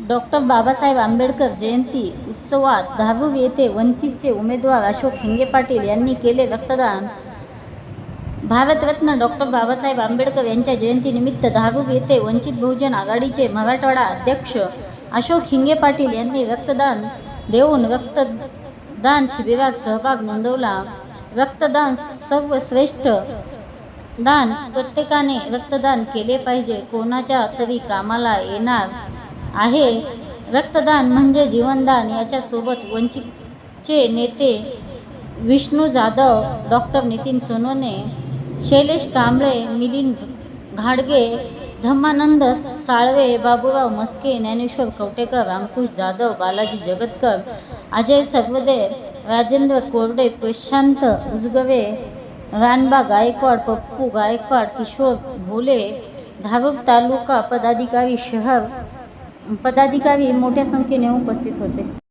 Doctor Babasaheb Ambedkar जयंती उत्सवात धारूर येथे वंचितचे उमेदवार अशोक हिंगे पाटील यांनी केले रक्तदान. भारतरत्न डॉक्टर बाबासाहेब आंबेडकर यांच्या जयंतीनिमित्त धारूर येथे वंचित बहुजन आघाडीचे मराठवाडा अध्यक्ष अशोक हिंगे पाटील यांनी रक्तदान देऊन रक्तदान शिबिरात सहभाग नोंदवला. रक्तदान सर्वश्रेष्ठ दान प्रत्येकाने रक्तदान केले पाहिजे. कोणाच्या तरी कामाला येणार आहे. रक्तदान म्हणजे जीवनदान. याच्यासोबत वंचितचे नेते विष्णू जाधव डॉक्टर नितीन सोनवणे शैलेश कांबळे मिलिंद घाडगे धम्मानंद साळवे बाबूराव मस्के ज्ञानेश्वर कवटेकर अंकुश जाधव बालाजी जगतकर अजय सर्वदे राजेंद्र कोरडे प्रशांत उजगवे रानबा गायकवाड पप्पू गायकवाड किशोर भोले धारूर तालुका पदाधिकारी शहर पदाधिकारी मोठ्या संख्येने उपस्थित होते.